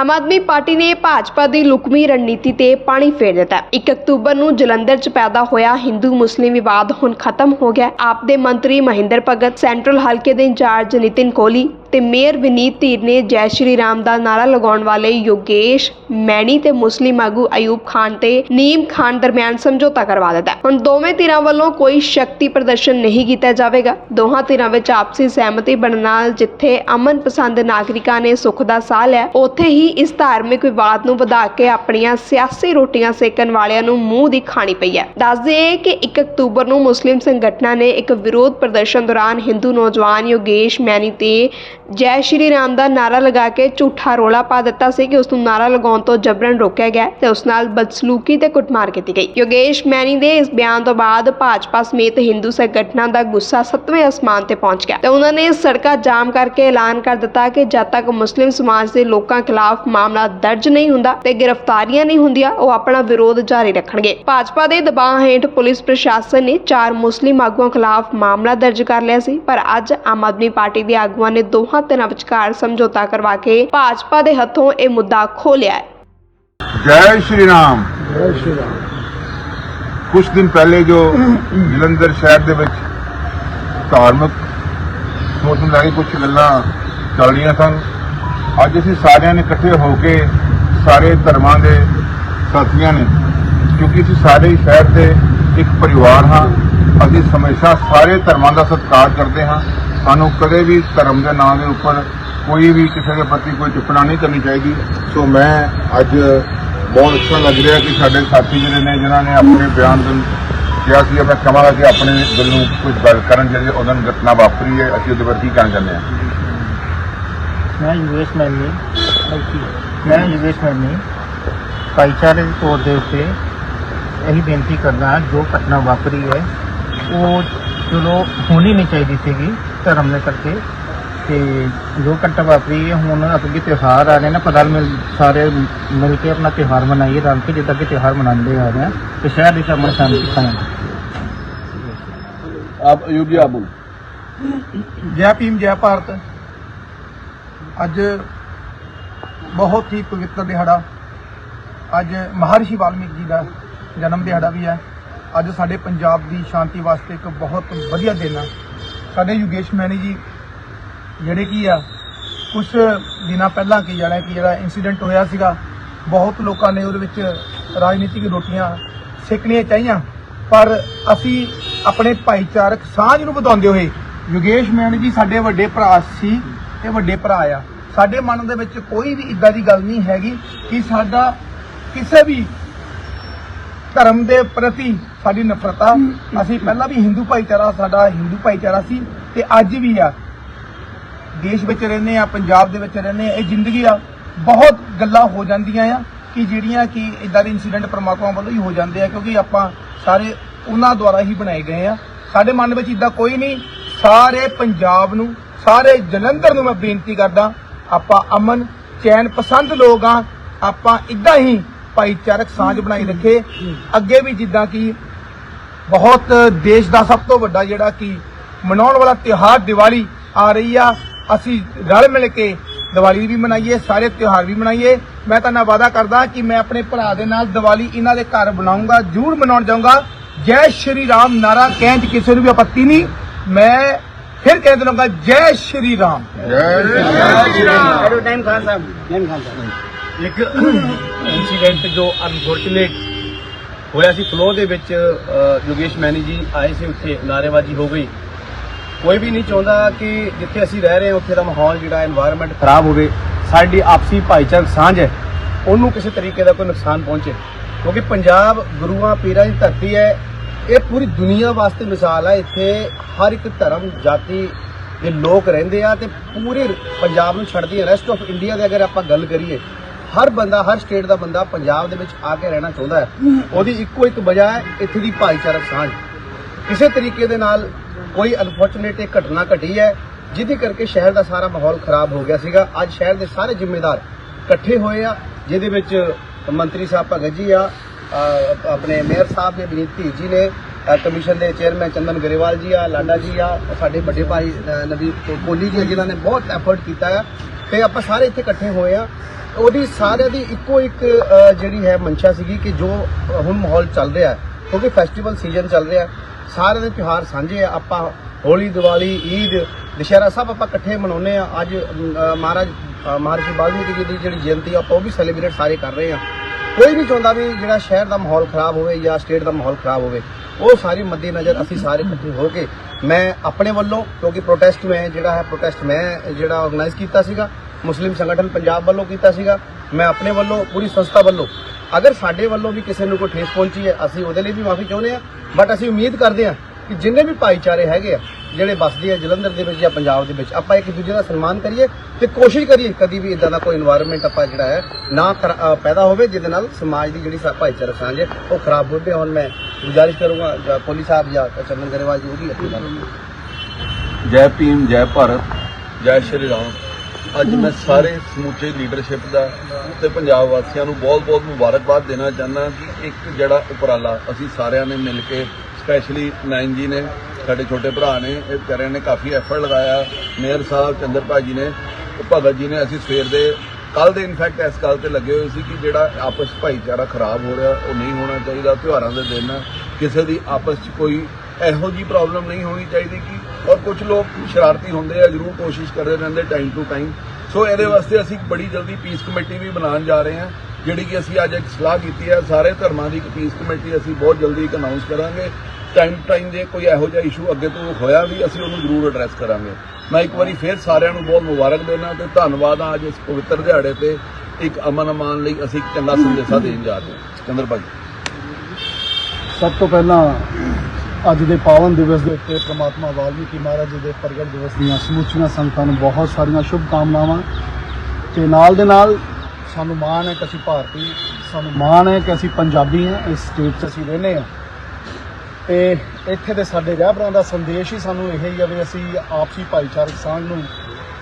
ਆਮ Aadmi party ਨੇ ਭਾਜਪਾ ਦੀ ਲੁਕਮੀ ਰਣਨੀਤੀ ਤੇ ਪਾਣੀ ਫੇਰ ਦਿੱਤਾ। 1 ਅਕਤੂਬਰ ਨੂੰ ਜਲੰਧਰ 'ਚ ਪੈਦਾ ਹੋਇਆ ਹਿੰਦੂ ਮੁਸਲਿਮ ਵਿਵਾਦ ਹੁਣ ਖਤਮ ਹੋ ਗਿਆ। ਆਪ ਦੇ ਮੰਤਰੀ ਮਹਿੰਦਰ ਭਗਤ, ਸੈਂਟਰਲ ਹਲਕੇ ਦੇ ਇੰਚਾਰਜ ਨਿਤਿਨ ਕੋਹਲੀ ਤੇ ਮੇਅਰ ਵਿਨੀਤ ਧੀਰ ਨੇ ਜੈ ਸ਼੍ਰੀ ਰਾਮ ਦਾ ਨਾਰਾ ਲਗਾਉਣ ਵਾਲੇ ਯੋਗੇਸ਼ ਮੈਣੀ ਤੇ ਮੁਸਲਿਮ ਆਗੂ ਅਯੂਬ ਖਾਨ ਤੇ ਨੀਮ ਖਾਨ ਦਰਮਿਆਨ ਸਮਝੌਤਾ ਕਰਵਾ ਦਿੱਤਾ। ਹੁਣ ਦੋਵੇਂ ਧਿਰਾਂ ਵੱਲੋਂ ਕੋਈ ਸ਼ਕਤੀ ਪ੍ਰਦਰਸ਼ਨ ਨਹੀਂ ਕੀਤਾ ਜਾਵੇਗਾ। ਦੋਹਾਂ ਧਿਰਾਂ ਵਿੱਚ ਆਪਸੀ ਸਹਿਮਤੀ ਬਣਨ ਨਾਲ ਜਿੱਥੇ ਅਮਨ ਪਸੰਦ ਨਾਗਰਿਕਾਂ ਨੇ ਸੁੱਖ ਦਾ ਸਾਹ ਲਿਆ, ਉੱਥੇ ਹੀ ਇਸ ਧਾਰਮਿਕ ਵਿਵਾਦ ਨੂੰ ਵਧਾ ਕੇ ਆਪਣੀਆਂ ਸਿਆਸੀ ਰੋਟੀਆਂ ਸੇਕਣ ਵਾਲਿਆਂ ਨੂੰ ਮੂੰਹ ਦੀ ਖਾਣੀ ਪਈ ਹੈ। ਦੱਸ ਦਈਏ ਕਿ 1 ਅਕਤੂਬਰ ਨੂੰ ਮੁਸਲਿਮ ਸੰਗਠਨਾਂ ਨੇ ਇੱਕ ਵਿਰੋਧ ਪ੍ਰਦਰਸ਼ਨ ਦੌਰਾਨ ਹਿੰਦੂ ਨੌਜਵਾਨ ਯੋਗੇਸ਼ ਮੈਨੀ ਤੇ ਜੈ ਸ਼੍ਰੀ ਰਾਮ ਦਾ ਨਾਰਾ ਲਗਾ ਕੇ ਝੂਠਾ ਰੋਲਾ ਪਾ ਦਿੱਤਾ ਸੀ ਕਿ ਉਸ ਨੂੰ ਨਾਰਾ ਲਗਾਉਣ ਤੋਂ ਜਬਰਨ ਰੋਕਿਆ ਗਿਆ ਤੇ ਉਸ ਨਾਲ ਬਦਸਲੂਕੀ ਤੇ ਕੁੱਟਮਾਰ ਕੀਤੀ ਗਈ। ਯੋਗੇਸ਼ ਮੈਨੀ ਦੇ ਇਸ ਬਿਆਨ ਤੋਂ ਬਾਅਦ ਭਾਜਪਾ ਸਮੇਤ ਹਿੰਦੂ ਸੰਗਠਨਾਂ ਦਾ ਗੁੱਸਾ ਸੱਤਵੇਂ ਅਸਮਾਨ ਤੇ ਪਹੁੰਚ ਗਿਆ ਤੇ ਉਹਨਾਂ ਨੇ ਸੜਕਾਂ ਜਾਮ ਕਰਕੇ ਐਲਾਨ ਕਰ ਦਿੱਤਾ ਕਿ ਜਦ ਤੱਕ ਮੁਸਲਿਮ ਸਮਾਜ ਦੇ ਲੋਕਾਂ ਖਿਲਾਫ ਖਿਲਾਫ ਮਾਮਲਾ ਦਰਜ ਨਹੀਂ ਹੁੰਦਾ ਤੇ ਗ੍ਰਿਫਤਾਰੀਆਂ ਨਹੀਂ ਹੁੰਦੀਆਂ, ਉਹ ਆਪਣਾ ਵਿਰੋਧ ਜਾਰੀ ਰੱਖਣਗੇ। ਭਾਜਪਾ ਦੇ ਦਬਾਅ ਹੇਠ ਪੁਲਿਸ ਪ੍ਰਸ਼ਾਸਨ ਨੇ ਚਾਰ ਮੁਸਲਿਮ ਆਗੂਆਂ ਖਿਲਾਫ ਮਾਮਲਾ ਦਰਜ ਕਰ ਲਿਆ ਸੀ, ਪਰ ਅੱਜ ਆਮ ਆਦਮੀ ਪਾਰਟੀ ਦੇ ਆਗੂਆਂ ਨੇ ਦੋਹਾਂ ਧਿਰਾਂ ਵਿਚਕਾਰ ਸਮਝੌਤਾ ਕਰਵਾ ਕੇ ਭਾਜਪਾ ਦੇ ਹੱਥੋਂ ਇਹ ਮੁੱਦਾ ਖੋਲਿਆ ਹੈ। ਜੈ ਸ਼੍ਰੀ ਰਾਮ। ਜੈ ਰਾਮ ਕੁਝ ਦਿਨ ਪਹਿਲੇ ਜੋ ਜਲੰਧਰ ਸ਼ਹਿਰ ਦੇ ਵਿੱਚ ਧਾਰਮਿਕ ਸੋਚ ਨੂੰ ਕੁਝ ਗੱਲਾਂ ਚੱਲ ਸਨ ਅੱਜ ਅਸੀਂ ਸਾਰਿਆਂ ਨੇ ਇਕੱਠੇ ਹੋ ਕੇ ਸਾਰੇ ਧਰਮਾਂ ਦੇ ਸਾਥੀਆਂ ਨੇ, ਕਿਉਂਕਿ ਅਸੀਂ ਸਾਰੇ ਸ਼ਹਿਰ ਦੇ ਇੱਕ ਪਰਿਵਾਰ ਹਾਂ, ਅਸੀਂ ਹਮੇਸ਼ਾ ਸਾਰੇ ਧਰਮਾਂ ਦਾ ਸਤਿਕਾਰ ਕਰਦੇ ਹਾਂ। ਸਾਨੂੰ ਕਦੇ ਵੀ ਧਰਮ ਦੇ ਨਾਂ ਦੇ ਉੱਪਰ ਕੋਈ ਵੀ ਕਿਸੇ ਦੇ ਪ੍ਰਤੀ ਕੋਈ ਟਿੱਪਣਾ ਨਹੀਂ ਕਰਨੀ ਚਾਹੀਦੀ। ਸੋ ਮੈਂ ਅੱਜ ਬਹੁਤ ਅੱਛਾ ਲੱਗ ਰਿਹਾ ਕਿ ਸਾਡੇ ਸਾਥੀ ਜਿਹੜੇ ਨੇ, ਜਿਨ੍ਹਾਂ ਨੇ ਆਪਣੇ ਬਿਆਨ ਦੇ ਕਿਹਾ ਸੀ ਮੈਂ ਕਹਾਂਗਾ ਕਿ ਆਪਣੇ ਦਿਲ ਨੂੰ ਕੁਝ ਗੱਲ ਕਰਨ ਜਿਹੜੀ ਉਹਨਾਂ ਨੂੰ ਘਟਨਾ ਵਾਪਰੀ ਹੈ, ਅਸੀਂ ਉਹਦੇ ਬਾਰੇ ਕੀ ਕਹਿਣਾ ਚਾਹੁੰਦੇ ਹਾਂ? ਮੈਂ ਯੂਐਸ ਮੈਨੀ ਮੈਂ ਯੂਐਸ ਮੈਨੀ ਭਾਈਚਾਰੇ ਦੇ ਤੌਰ ਦੇ ਉੱਤੇ ਇਹੀ ਬੇਨਤੀ ਕਰਦਾ ਜੋ ਘਟਨਾ ਵਾਪਰੀ ਹੈ ਉਹ ਚਲੋ ਹੋਣੀ ਨਹੀਂ ਚਾਹੀਦੀ ਸੀਗੀ ਧਰਮ ਨੇ ਕਰਕੇ। ਤੇ ਜੋ ਘਟਨਾ ਵਾਪਰੀ ਹੈ ਹੁਣ ਅੱਗੇ ਤਿਉਹਾਰ ਆ ਰਹੇ ਨੇ ਪਤਾ ਮਿਲ ਸਾਰੇ ਮਿਲ ਕੇ ਆਪਣਾ ਤਿਉਹਾਰ ਮਨਾਈਏ ਰਲ ਕੇ ਜਿੱਦਾਂ ਕਿ ਤਿਉਹਾਰ ਮਨਾਉਂਦੇ ਆ ਰਹੇ ਆ। ਤੇ ਸ਼ਹਿਰ ਵਿੱਚ ਅਮਨ ਸ਼ਾਂਤੀ ਕਾਇਮ ਆਪ ਅਯੂਬ ਜੀ ਆਪ ਬੋਲੋ। ਜੈ ਭੀਮ ਜੈ ਭਾਰਤ। ਅੱਜ ਬਹੁਤ ਹੀ ਪਵਿੱਤਰ ਦਿਹਾੜਾ ਅੱਜ ਮਹਰਸ਼ੀ ਵਾਲਮੀਕ ਜੀ ਦਾ ਜਨਮ ਦਿਹਾੜਾ ਵੀ ਹੈ। ਅੱਜ ਸਾਡੇ ਪੰਜਾਬ ਦੀ ਸ਼ਾਂਤੀ ਵਾਸਤੇ ਇੱਕ ਬਹੁਤ ਵਧੀਆ ਦਿਨ ਆ। ਸਾਡੇ ਯੋਗੇਸ਼ ਮੈਨੀ ਜੀ, ਜਿਹੜੇ ਕੀ ਆ ਕੁਝ ਦਿਨਾਂ ਪਹਿਲਾਂ ਕੀ ਜਾਣਾ ਕਿ ਜਿਹੜਾ ਇਨਸੀਡੈਂਟ ਹੋਇਆ ਸੀਗਾ, ਬਹੁਤ ਲੋਕਾਂ ਨੇ ਉਹਦੇ ਵਿੱਚ ਰਾਜਨੀਤਿਕ ਰੋਟੀਆਂ ਸੇਕਣੀਆਂ ਚਾਹੀਆਂ। ਪਰ ਅਸੀਂ ਆਪਣੇ ਭਾਈਚਾਰਕ ਸਾਂਝ ਨੂੰ ਵਧਾਉਂਦੇ ਹੋਏ ਯੋਗੇਸ਼ ਮੈਣੀ ਜੀ ਸਾਡੇ ਵੱਡੇ ਭਰਾ ਸੀ ਤੇ ਵੱਡੇ ਭਰਾ ਆ। ਸਾਡੇ ਮਨ ਦੇ ਵਿੱਚ ਕੋਈ ਵੀ ਇਦਾਂ ਦੀ ਗੱਲ ਨਹੀਂ ਹੈਗੀ ਕਿ ਸਾਡਾ ਕਿਸੇ ਵੀ ਧਰਮ ਦੇ ਪ੍ਰਤੀ ਸਾਡੀ ਨਫ਼ਰਤ ਆ ਅਸੀਂ ਪਹਿਲਾਂ ਵੀ ਹਿੰਦੂ ਭਾਈਚਾਰਾ ਸਾਡਾ ਹਿੰਦੂ ਭਾਈਚਾਰਾ ਸੀ ਤੇ ਅੱਜ ਵੀ ਆ। ਦੇਸ਼ ਵਿੱਚ ਰਹਿੰਦੇ ਆ ਪੰਜਾਬ ਦੇ ਵਿੱਚ ਰਹਿੰਦੇ ਆ ਇਹ ਜ਼ਿੰਦਗੀ ਆ ਬਹੁਤ ਗੱਲਾਂ ਹੋ ਜਾਂਦੀਆਂ ਆ ਕਿ ਜਿਹੜੀਆਂ ਕਿ ਇਦਾਂ ਦੇ ਇਨਸੀਡੈਂਟ ਪ੍ਰਮਾਤਮਾ ਵੱਲੋਂ ਹੀ ਹੋ ਜਾਂਦੇ ਆ ਕਿਉਂਕਿ ਆਪਾਂ ਸਾਰੇ ਉਹਨਾਂ ਦੁਆਰਾ ਹੀ ਬਣਾਏ ਗਏ ਆ। ਸਾਡੇ ਮਨ ਵਿੱਚ ਇਦਾਂ ਕੋਈ ਨਹੀਂ ਸਾਰੇ ਪੰਜਾਬ ਨੂੰ ਸਾਰੇ ਜਲੰਧਰ ਨੂੰ ਮੈਂ ਬੇਨਤੀ ਕਰਦਾ ਆਪਾਂ ਅਮਨ ਚੈਨ ਪਸੰਦ ਲੋਕ ਆ ਆਪਾਂ ਇਦਾਂ ਹੀ ਭਾਈਚਾਰਕ ਸਾਂਝ ਬਣਾਈ ਰੱਖੇ। ਅੱਗੇ ਵੀ ਜਿੱਦਾਂ ਕਿ ਬਹੁਤ ਦੇਸ਼ ਦਾ ਸਭ ਤੋਂ ਵੱਡਾ ਜਿਹੜਾ ਕਿ ਮਨਾਉਣ ਵਾਲਾ ਤਿਉਹਾਰ ਦੀਵਾਲੀ ਆ ਰਹੀ ਆ ਅਸੀਂ ਰਲ ਮਿਲ ਕੇ ਦੀਵਾਲੀ ਵੀ ਮਨਾਈਏ ਸਾਰੇ ਤਿਉਹਾਰ ਵੀ ਮਨਾਈਏ। ਮੈਂ ਤਾਂ ਨਾਲ ਵਾਅਦਾ ਕਰਦਾ ਕਿ ਮੈਂ ਆਪਣੇ ਭਰਾ ਦੇ ਨਾਲ ਦੀਵਾਲੀ ਇਹਨਾਂ ਦੇ ਘਰ ਬਣਾਉਂਗਾ ਜ਼ਰੂਰ ਮਨਾਉਣ ਜਾਊਂਗਾ। ਜੈ ਸ਼੍ਰੀ ਰਾਮ ਨਾਰਾ ਕਹਿਣ 'ਚ ਕਿਸੇ ਨੂੰ ਵੀ ਆਪੱਤੀ ਨਹੀਂ ਮੈਂ फिर कहते लोग जय श्री राम। जय श्री राम। टाइम खान साहब टाइम खान साहब ਇੱਕ ਇਨਸੀਡੈਂਟ ਜੋ ਅਨਫੋਰਚੂਨੇਟ ਹੋਇਆ ਸੀ ਫਲੋ ਦੇ ਵਿੱਚ ਯੋਗੇਸ਼ ਮੈਨੀ ਜੀ ਆਏ ਸੀ ਉੱਥੇ ਨਾਰੇਬਾਜ਼ੀ ਹੋ ਗਈ ਕੋਈ ਵੀ ਨਹੀਂ ਚਾਹੁੰਦਾ ਕਿ ਜਿੱਥੇ ਅਸੀਂ ਰਹਿ ਰਹੇ ਹਾਂ ਉੱਥੇ ਦਾ ਮਾਹੌਲ ਜਿਹੜਾ এনवायरमेंट ਖਰਾਬ ਹੋਵੇ ਸਾਡੀ ਆਪਸੀ ਭਾਈਚਾਰਕ ਸਾਂਝ ਹੈ ਉਹਨੂੰ ਕਿਸੇ ਤਰੀਕੇ ਦਾ ਕੋਈ ਨੁਕਸਾਨ ਪਹੁੰਚੇ ਕਿਉਂਕਿ ਪੰਜਾਬ ਗੁਰੂਆਂ ਪੀਰਾਂ ਦੀ ਧਰਤੀ ਹੈ ਇਹ ਪੂਰੀ ਦੁਨੀਆ ਵਾਸਤੇ ਮਿਸਾਲ ਹੈ ਇੱਥੇ ਹਰ ਇੱਕ ਧਰਮ, ਜਾਤੀ ਦੇ ਲੋਕ ਰਹਿੰਦੇ ਆ ਤੇ ਪੂਰੇ ਪੰਜਾਬ ਨੂੰ ਛੱਡਦੀ ਹੈ ਰੈਸਟ ਆਫ ਇੰਡੀਆ ਦੇ ਅਗਰ ਆਪਾਂ ਗੱਲ ਕਰੀਏ, ਹਰ ਬੰਦਾ, ਹਰ ਸਟੇਟ ਦਾ ਬੰਦਾ ਪੰਜਾਬ ਦੇ ਵਿੱਚ ਆ ਕੇ ਰਹਿਣਾ ਚਾਹੁੰਦਾ ਹੈ। ਉਹਦੀ ਇੱਕੋ ਇੱਕ ਵਜ੍ਹਾ ਹੈ, ਇੱਥੇ ਦੀ ਭਾਈਚਾਰਕ ਸਾਂਝ। ਕਿਸੇ ਤਰੀਕੇ ਦੇ ਨਾਲ ਕੋਈ ਅਨਫੋਰਚੂਨੇਟ ਇੱਕ ਘਟਨਾ ਘਟੀ ਹੈ, ਜਿਹਦੇ ਕਰਕੇ ਸ਼ਹਿਰ ਦਾ ਸਾਰਾ ਮਾਹੌਲ ਖਰਾਬ ਹੋ ਗਿਆ ਸੀਗਾ। ਅੱਜ ਸ਼ਹਿਰ ਦੇ ਸਾਰੇ ਜ਼ਿੰਮੇਦਾਰ ਇਕੱਠੇ ਹੋਏ ਆ, ਜਿਹਦੇ ਵਿੱਚ ਮੰਤਰੀ ਸਾਹਿਬ ਭਗਤ ਜੀ ਆ ਆਪਣੇ ਮੇਅਰ ਸਾਹਿਬ ਦੇ ਵਿਨੀਤ ਧੀ ਜੀ ਨੇ ਕਮਿਸ਼ਨ ਦੇ ਚੇਅਰਮੈਨ ਚੰਦਨ ਗਰੇਵਾਲ ਜੀ ਆ ਲਾਡਾ ਜੀ ਆ ਸਾਡੇ ਵੱਡੇ ਭਾਈ ਅ, ਕੋਲੀ ਜੀ ਆ, ਜਿਨ੍ਹਾਂ ਨੇ ਬਹੁਤ ਐਫਰਟ ਕੀਤਾ ਆ। ਤੇ ਆਪਾਂ ਸਾਰੇ ਇੱਥੇ ਇਕੱਠੇ ਹੋਏ ਆ। ਉਹਦੀ ਸਾਰਿਆਂ ਦੀ ਇੱਕੋ ਇੱਕ ਜਿਹੜੀ ਹੈ ਮਨਸ਼ਾ ਸੀਗੀ ਕਿ ਜੋ ਹੁਣ ਮਾਹੌਲ ਚੱਲ ਰਿਹਾ ਕਿਉਂਕਿ ਫੈਸਟੀਵਲ ਸੀਜ਼ਨ ਚੱਲ ਰਿਹਾ ਸਾਰਿਆਂ ਦੇ ਤਿਉਹਾਰ ਸਾਂਝੇ ਆ। ਆਪਾਂ ਹੋਲੀ ਦੀਵਾਲੀ ਈਦ ਦੁਸ਼ਹਿਰਾ ਸਭ ਆਪਾਂ ਇਕੱਠੇ ਮਨਾਉਂਦੇ ਆ। ਅੱਜ ਮਹਾਰਾਜ ਮਹਾਰਾਜ ਅ, ਮਹਰਸ਼ੀ ਜੀ ਦੀ ਜਿਹੜੀ ਜਯੰਤੀ ਆ ਉਹ ਵੀ ਸੈਲੀਬ੍ਰੇਟ ਸਾਰੇ ਕਰ ਰਹੇ ਆ। ਕੋਈ ਨਹੀਂ ਚਾਹੁੰਦਾ ਵੀ ਜਿਹੜਾ ਸ਼ਹਿਰ ਦਾ ਮਾਹੌਲ ਖਰਾਬ ਹੋਵੇ ਜਾਂ ਸਟੇਟ ਦਾ ਮਾਹੌਲ ਖਰਾਬ ਹੋਵੇ, ਉਹ ਸਾਰੀ ਮੱਦੇ ਨਜ਼ਰ ਅਸੀਂ ਸਾਰੇ ਇਕੱਠੇ ਹੋ ਕੇ ਮੈਂ ਆਪਣੇ ਵੱਲੋਂ, ਕਿਉਂਕਿ ਪ੍ਰੋਟੈਸਟ ਮੈਂ, ਜਿਹੜਾ ਹੈ ਪ੍ਰੋਟੈਸਟ ਮੈਂ, ਜਿਹੜਾ ਆਰਗੇਨਾਈਜ਼ ਕੀਤਾ ਸੀਗਾ, ਮੁਸਲਿਮ ਸੰਗਠਨ ਪੰਜਾਬ ਵੱਲੋਂ ਕੀਤਾ ਸੀਗਾ, ਮੈਂ ਆਪਣੇ ਵੱਲੋਂ, ਪੂਰੀ ਸੰਸਥਾ ਵੱਲੋਂ, ਅਗਰ ਸਾਡੇ ਵੱਲੋਂ ਵੀ ਕਿਸੇ ਨੂੰ ਕੋਈ ਠੇਸ ਪਹੁੰਚੀ ਹੈ, ਅਸੀਂ ਉਹਦੇ ਲਈ ਵੀ ਮਾਫੀ ਚਾਹੁੰਦੇ ਹਾਂ ਬਟ ਅਸੀਂ ਉਮੀਦ ਕਰਦੇ ਹਾਂ ਕਿ ਜਿੰਨੇ ਵੀ ਭਾਈਚਾਰੇ ਹੈਗੇ ਆ, ਜਿਹੜੇ ਵੱਸਦੇ ਆ, ਜਲੰਧਰ ਦੇ ਵਿੱਚ ਜਾਂ ਪੰਜਾਬ ਦੇ ਵਿੱਚ, ਆਪਾਂ ਇੱਕ ਦੂਜੇ ਦਾ ਸਨਮਾਨ ਕਰੀਏ ਤੇ ਕੋਸ਼ਿਸ਼ ਕਰੀਏ ਕਦੀ ਵੀ ਇਦਾਂ ਦਾ ਕੋਈ এনवायरमेंट ਆਪਾਂ ਜਿਹੜਾ ਹੈ ਨਾ ਪੈਦਾ ਹੋਵੇ, ਜਿਹਦੇ ਨਾਲ ਸਮਾਜ ਦੀ ਜਿਹੜੀ ਭਾਈਚਾਰਕ ਸਾਂਝ ਹੈ, ਉਹ ਖਰਾਬ ਹੋਵੇ। ਹੁਣ ਮੈਂ ਗੁਜ਼ਾਰਿਸ਼ ਕਰੂੰਗਾ ਪੁਲਿਸ ਸਾਹਿਬ ਜਾਂ ਚੰਦਨ ਗਰੇਵਾਲ ਜੀ ਉਹਦੀ ਅਪੀਲ ਕਰੂੰਗਾ ਜੈ ਭੀਮ, ਜੈ ਭਾਰਤ, ਜੈ ਸ਼੍ਰੀ ਰਾਮ। ਅੱਜ ਮੈਂ ਸਾਰੇ ਸਮੁੱਚੇ ਲੀਡਰਸ਼ਿਪ ਦਾ ਤੇ ਪੰਜਾਬ ਵਾਸੀਆਂ ਨੂੰ ਬਹੁਤ-ਬਹੁਤ ਮੁਬਾਰਕਬਾਦ ਦੇਣਾ ਚਾਹੁੰਦਾ ਕਿ ਇੱਕ ਜਿਹੜਾ ਉਪਰਾਲਾ ਅਸੀਂ ਸਾਰਿਆਂ ਨੇ ਮਿਲ ਕੇ ਸਪੈਸ਼ਲੀ ਨੈਨ ਜੀ ਨੇ ਸਾਡੇ ਛੋਟੇ ਭਰਾ ਨੇ, ਇਹ ਵਿਚਾਰਿਆਂ ਨੇ ਕਾਫੀ ਐਫਰਟ ਲਗਾਇਆ। ਮੇਅਰ ਸਾਹਿਬ, ਚੰਦਰ ਭਾਜੀ ਨੇ ਭਗਤ ਜੀ ਨੇ ਅਸੀਂ ਸਵੇਰ ਦੇ ਕੱਲ ਦੇ ਇਨਫੈਕਟ ਇਸ ਗੱਲ ਤੇ ਲੱਗੇ ਹੋਏ ਸੀ ਕਿ ਜਿਹੜਾ ਆਪਸ ਭਾਈਚਾਰਾ ਖਰਾਬ ਹੋ ਰਿਹਾ, ਉਹ ਨਹੀਂ ਹੋਣਾ ਚਾਹੀਦਾ ਤਿਉਹਾਰਾਂ ਦੇ ਦਿਨ। ਕਿਸੇ ਦੀ ਆਪਸ 'ਚ ਕੋਈ ਇਹੋ ਜੀ ਪ੍ਰੋਬਲਮ ਨਹੀਂ ਹੋਣੀ ਚਾਹੀਦੀ ਕਿ, ਔਰ ਕੁਝ ਲੋਕ ਸ਼ਰਾਰਤੀ ਹੁੰਦੇ ਆ, ਜ਼ਰੂਰ ਕੋਸ਼ਿਸ਼ ਕਰਦੇ ਰਹਿੰਦੇ ਟਾਈਮ ਟੂ ਟਾਈਮ ਸੋ ਇਹਦੇ ਵਾਸਤੇ ਅਸੀਂ ਬੜੀ ਜਲਦੀ ਪੀਸ ਕਮੇਟੀ ਵੀ ਬਣਾਉਣ ਜਾ ਰਹੇ ਹਾਂ। ਜਿਹੜੀ ਕਿ ਅਸੀਂ ਅੱਜ ਇੱਕ ਸਲਾਹ ਕੀਤੀ ਹੈ, ਸਾਰੇ ਧਰਮਾਂ ਦੀ ਇੱਕ ਪੀਸ ਕਮੇਟੀ ਅਸੀਂ ਬਹੁਤ ਜਲਦੀ ਇੱਕ ਅਨਾਉਂਸ ਕਰਾਂਗੇ। ਟਾਈਮ ਟਾਈਮ ਜੇ ਕੋਈ ਇਹੋ ਜਿਹਾ ਇਸ਼ੂ ਅੱਗੇ ਤੋਂ ਹੋਇਆ ਵੀ ਅਸੀਂ ਉਹਨੂੰ ਜ਼ਰੂਰ ਐਡਰੈਸ ਕਰਾਂਗੇ। ਮੈਂ ਇੱਕ ਵਾਰੀ ਫੇਰ ਸਾਰਿਆਂ ਨੂੰ ਬਹੁਤ ਮੁਬਾਰਕ ਦੇਣਾ ਤੇ ਧੰਨਵਾਦ ਹਾਂ ਅੱਜ ਇਸ ਪਵਿੱਤਰ ਦਿਹਾੜੇ ਤੇ ਇੱਕ ਅਮਨ ਅਮਾਨ ਲਈ ਅਸੀਂ ਇੱਕ ਚੰਗਾ ਸੰਦੇਸ਼ਾ ਦੇਣ ਜਾ ਰਹੇ ਹਾਂ। ਚੰਦਰ ਭਾਈ। ਸਭ ਤੋਂ ਪਹਿਲਾਂ ਅੱਜ ਦੇ ਪਾਵਨ ਦਿਵਸ ਦੇ ਉੱਤੇ ਪ੍ਰਮਾਤਮਾ ਵਾਲਮੀਕੀ ਮਹਾਰਾਜ ਜੀ ਦੇ ਪ੍ਰਗਟ ਦਿਵਸ ਦੀਆਂ ਸਮੁੱਚੀਆਂ ਸੰਗਤਾਂ ਨੂੰ ਬਹੁਤ ਸਾਰੀਆਂ ਸ਼ੁਭ ਕਾਮਨਾਵਾਂ ਤੇ ਨਾਲ ਦੇ ਨਾਲ ਸਾਨੂੰ ਮਾਣ ਹੈ ਕਿ ਅਸੀਂ ਭਾਰਤੀ ਸਾਨੂੰ ਮਾਣ ਹੈ ਕਿ ਅਸੀਂ ਪੰਜਾਬੀ ਹਾਂ ਇਸ ਸਟੇਟ 'ਚ ਅਸੀਂ ਰਹਿੰਦੇ ਹਾਂ। ਤੇ ਇੱਥੇ ਦੇ ਸਾਡੇ ਰਹਿਬਰਾਂ ਦਾ ਸੰਦੇਸ਼ ਹੀ ਸਾਨੂੰ ਇਹ ਹੀ ਆ ਵੀ ਅਸੀਂ ਆਪਸੀ ਭਾਈਚਾਰਕ ਸਾਂਝ ਨੂੰ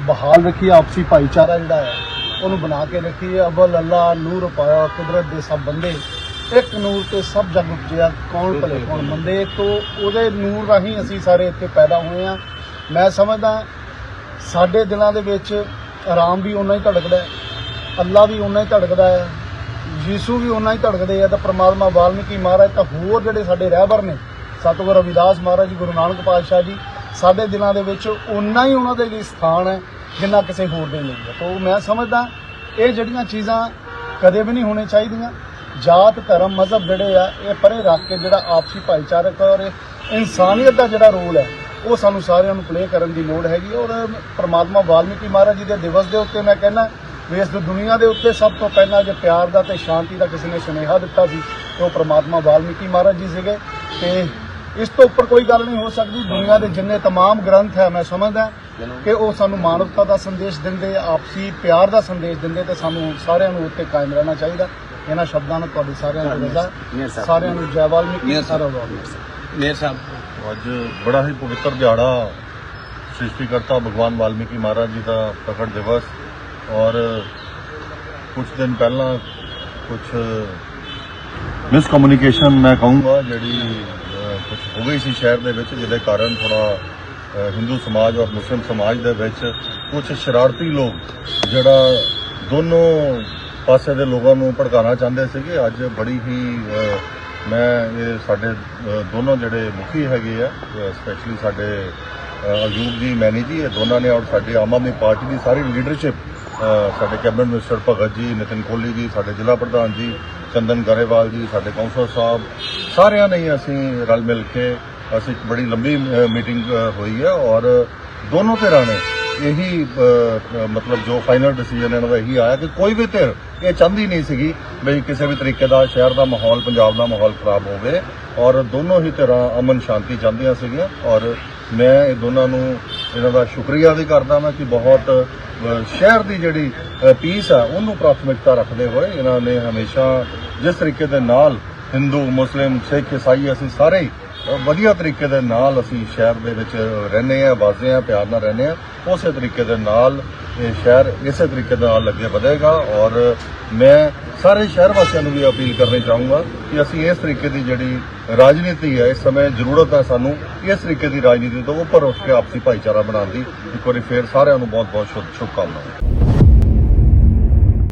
ਬਹਾਲ ਰੱਖੀਏ ਆਪਸੀ ਭਾਈਚਾਰਾ ਜਿਹੜਾ ਹੈ ਉਹਨੂੰ ਬਣਾ ਕੇ ਰੱਖੀਏ। ਅਵਲ ਅੱਲਾ ਨੂਰ ਪਾਇਆ ਕੁਦਰਤ ਦੇ ਸਭ ਬੰਦੇ ਇੱਕ ਨੂਰ ਤੇ ਸਭ ਜਗ ਉਪਜਿਆ ਕੌਣ ਭਲੇ ਕੌਣ ਮੰਦੇ? ਤੋਂ ਉਹਦੇ ਨੂਰ ਰਾਹੀਂ ਅਸੀਂ ਸਾਰੇ ਇੱਥੇ ਪੈਦਾ ਹੋਏ ਆ ਮੈਂ ਸਮਝਦਾ ਸਾਡੇ ਦਿਲਾਂ ਦੇ ਵਿੱਚ ਆਰਾਮ ਵੀ ਉਨਾ ਹੀ ਧੜਕਦਾ ਅੱਲਾ ਵੀ ਉਨਾ ਹੀ ਧੜਕਦਾ ਹੈ, ਯੀਸ਼ੂ ਵੀ ਉਨਾ ਹੀ ਧੜਕਦੇ ਆ, ਤਾਂ ਪ੍ਰਮਾਤਮਾ ਵਾਲਮੀਕੀ ਮਹਾਰਾਜ, ਤਾਂ ਹੋਰ ਜਿਹੜੇ ਸਾਡੇ ਰਹਿਬਰ ਨੇ, ਸਤਿਗੁਰ ਰਵਿਦਾਸ ਮਹਾਰਾਜ ਜੀ, ਗੁਰੂ ਨਾਨਕ ਪਾਤਸ਼ਾਹ ਜੀ, ਸਾਡੇ ਦਿਲਾਂ ਦੇ ਵਿੱਚ ਉਨਾ ਹੀ ਉਹਨਾਂ ਦੇ ਲਈ ਸਥਾਨ ਹੈ, ਜਿੰਨਾ ਕਿਸੇ ਹੋਰ ਦੇ ਨਹੀਂ ਹੈ। ਤੋਂ ਮੈਂ ਸਮਝਦਾ, ਇਹ ਜਿਹੜੀਆਂ ਚੀਜ਼ਾਂ ਕਦੇ ਵੀ ਨਹੀਂ ਹੋਣੀ ਚਾਹੀਦੀਆਂ। ਜਾਤ, ਧਰਮ, ਮਜ਼ਹਬ ਜਿਹੜੇ ਆ, ਇਹ ਪਰੇ ਰੱਖ ਕੇ ਜਿਹੜਾ ਆਪਸੀ ਭਾਈਚਾਰਕ ਔਰ ਇਨਸਾਨੀਅਤ ਦਾ ਜਿਹੜਾ ਰੋਲ ਹੈ, ਉਹ ਸਾਨੂੰ ਸਾਰਿਆਂ ਨੂੰ ਪਲੇ ਕਰਨ ਦੀ ਲੋੜ ਹੈਗੀ ਔਰ ਪ੍ਰਮਾਤਮਾ ਵਾਲਮੀਕੀ ਮਹਾਰਾਜ ਜੀ ਦੇ ਦਿਵਸ ਦੇ ਉੱਤੇ ਮੈਂ ਕਹਿੰਦਾ ਵੀ ਇਸ ਦੁਨੀਆ ਦੇ ਉੱਤੇ ਸਭ ਤੋਂ ਪਹਿਲਾਂ ਜੇ ਪਿਆਰ ਦਾ ਤੇ ਸ਼ਾਂਤੀ ਦਾ ਕਿਸੇ ਨੇ ਸੁਨੇਹਾ ਦਿੱਤਾ ਸੀ ਤੇ ਉਹ ਪ੍ਰਮਾਤਮਾ ਵਾਲਮੀਕੀ ਮਹਾਰਾਜ ਜੀ ਸੀਗੇ ਤੇ ਇਸ ਤੋਂ ਉੱਪਰ ਕੋਈ ਗੱਲ ਨਹੀਂ ਹੋ ਸਕਦੀ ਦੁਨੀਆ ਦੇ ਜਿੰਨੇ तमाम ਗ੍ਰੰਥ ਹੈ ਮੈਂ ਸਮਝਦਾ ਕਿ ਉਹ ਸਾਨੂੰ ਮਾਨਵਤਾ ਦਾ ਸੰਦੇਸ਼ ਦਿੰਦੇ ਆਪਸੀ ਪਿਆਰ ਦਾ ਸੰਦੇਸ਼ ਦਿੰਦੇ ਤੇ ਸਾਨੂੰ ਸਾਰਿਆਂ ਨੂੰ ਉੱਤੇ ਕਾਇਮ ਰਹਿਣਾ ਚਾਹੀਦਾ ਇਹਨਾਂ ਸ਼ਬਦਾਂ ਨਾਲ ਤੁਹਾਡੇ ਸਾਰਿਆਂ ਨੂੰ ਰਜ਼ਾ ਸਾਰਿਆਂ ਨੂੰ ਜੈ ਵਾਲਮੀਕੀ ਸਾਰਾ ਵਾਲਮੀਕੀ ਮੇਅਰ ਸਾਹਿਬ ਅੱਜ ਬੜਾ ਹੀ ਪਵਿੱਤਰ ਦਿਹਾੜਾ ਸ੍ਰਿਸ਼ਟੀਕਰਤਾ ਭਗਵਾਨ ਵਾਲਮੀਕੀ ਮਹਾਰਾਜ ਜੀ ਦਾ ਪ੍ਰਗਟ ਦਿਵਸ ਔਰ ਕੁਝ ਦਿਨ ਪਹਿਲਾਂ ਕੁਝ ਮਿਸਕਮਿਊਨੀਕੇਸ਼ਨ ਮੈਂ ਕਹੂੰਗਾ ਜਿਹੜੀ ਕੁਝ ਹੋ ਗਈ ਸੀ ਸ਼ਹਿਰ ਦੇ ਵਿੱਚ, ਜਿਹਦੇ ਕਾਰਨ ਥੋੜਾ ਹਿੰਦੂ ਸਮਾਜ ਔਰ ਮੁਸਲਿਮ ਸਮਾਜ ਦੇ ਵਿੱਚ ਕੁਝ ਸ਼ਰਾਰਤੀ ਲੋਕ ਜਿਹੜਾ ਦੋਨੋਂ ਪਾਸੇ ਦੇ ਲੋਕਾਂ ਨੂੰ ਭੜਕਾਉਣਾ ਚਾਹੁੰਦੇ ਸੀਗੇ। ਅੱਜ ਬੜੀ ਹੀ ਮੈਂ ਇਹ ਸਾਡੇ ਦੋਨੋਂ ਜਿਹੜੇ ਮੁਖੀ ਹੈਗੇ ਆ ਸਪੈਸ਼ਲੀ ਸਾਡੇ ਅਯੂਬ ਜੀ, ਮੈਨੀ ਜੀ, ਇਹ ਦੋਨਾਂ ਨੇ ਔਰ ਸਾਡੀ ਆਮ ਆਦਮੀ ਪਾਰਟੀ ਦੀ ਸਾਰੀ ਲੀਡਰਸ਼ਿਪ ਸਾਡੇ ਕੈਬਨਿਟ ਮਿਨਿਸਟਰ ਭਗਤ ਜੀ, ਨਿਤਿਨ ਕੋਹਲੀ ਜੀ, ਸਾਡੇ ਜ਼ਿਲ੍ਹਾ ਪ੍ਰਧਾਨ ਜੀ, ਚੰਦਨ ਗਰੇਵਾਲ ਜੀ, ਸਾਡੇ ਕੌਂਸਲਰ ਸਾਹਿਬ, ਸਾਰਿਆਂ ਨੇ ਅਸੀਂ ਰਲ ਮਿਲ ਕੇ ਅਸੀਂ ਇੱਕ ਬੜੀ ਲੰਬੀ ਮੀਟਿੰਗ ਹੋਈ ਹੈ ਔਰ ਦੋਨੋਂ ਧਿਰਾਂ ਨੇ ਇਹੀ ਮਤਲਬ ਜੋ ਫਾਈਨਲ ਡਿਸੀਜਨ ਇਹਨਾਂ ਦਾ ਇਹੀ ਆਇਆ ਕਿ ਕੋਈ ਵੀ ਧਿਰ ਇਹ ਚਾਹੁੰਦੀ ਨਹੀਂ ਸੀਗੀ ਵੀ ਕਿਸੇ ਵੀ ਤਰੀਕੇ ਦਾ ਸ਼ਹਿਰ ਦਾ ਮਾਹੌਲ, ਪੰਜਾਬ ਦਾ ਮਾਹੌਲ ਖਰਾਬ ਹੋਵੇ ਔਰ ਦੋਨੋਂ ਹੀ ਧਿਰਾਂ ਅਮਨ ਸ਼ਾਂਤੀ ਚਾਹੁੰਦੀਆਂ ਸੀਗੀਆਂ ਔਰ ਮੈਂ ਇਹ ਦੋਨਾਂ ਨੂੰ ਇਹਨਾਂ ਦਾ ਸ਼ੁਕਰੀਆ ਵੀ ਕਰਦਾ ਮੈਂ ਕਿ ਬਹੁਤ ਸ਼ਹਿਰ ਦੀ ਜਿਹੜੀ ਪੀਸ ਆ, ਉਹਨੂੰ ਪ੍ਰਾਥਮਿਕਤਾ ਰੱਖਦੇ ਹੋਏ ਇਹਨਾਂ ਨੇ ਹਮੇਸ਼ਾ ਜਿਸ ਤਰੀਕੇ ਦੇ ਨਾਲ ਹਿੰਦੂ, ਮੁਸਲਿਮ, ਸਿੱਖ, ਈਸਾਈ ਅਸੀਂ ਸਾਰੇ ਹੀ ਵਧੀਆ ਤਰੀਕੇ ਦੇ ਨਾਲ ਅਸੀਂ ਸ਼ਹਿਰ ਦੇ ਵਿੱਚ ਰਹਿੰਦੇ ਆ ਵਸਦੇ ਆ ਪਿਆਰ ਨਾਲ ਰਹਿੰਦੇ ਆ ਉਸੇ ਤਰੀਕੇ ਦੇ ਨਾਲ ਇਹ ਸ਼ਹਿਰ ਇਸੇ ਤਰੀਕੇ ਦੇ ਨਾਲ ਅੱਗੇ ਵਧੇਗਾ ਔਰ ਮੈਂ ਸਾਰੇ ਸ਼ਹਿਰ ਵਾਸੀਆਂ ਨੂੰ ਵੀ ਅਪੀਲ ਕਰਨੀ ਚਾਹੂੰਗਾ ਕਿ ਅਸੀਂ ਇਸ ਤਰੀਕੇ ਦੀ ਜਿਹੜੀ ਰਾਜਨੀਤੀ ਹੈ, ਇਸ ਸਮੇਂ ਜ਼ਰੂਰਤ ਹੈ ਸਾਨੂੰ, ਇਸ ਤਰੀਕੇ ਦੀ ਰਾਜਨੀਤੀ ਤੋਂ ਉੱਪਰ ਉੱਠ ਕੇ ਆਪਸੀ ਭਾਈਚਾਰਾ ਬਣਾਉਣ ਦੀ ਇੱਕ ਵਾਰੀ ਫੇਰ ਸਾਰਿਆਂ ਨੂੰ ਬਹੁਤ ਬਹੁਤ ਸ਼ੁਭ ਸ਼ੁਭਕਾਮਨਾਵਾਂ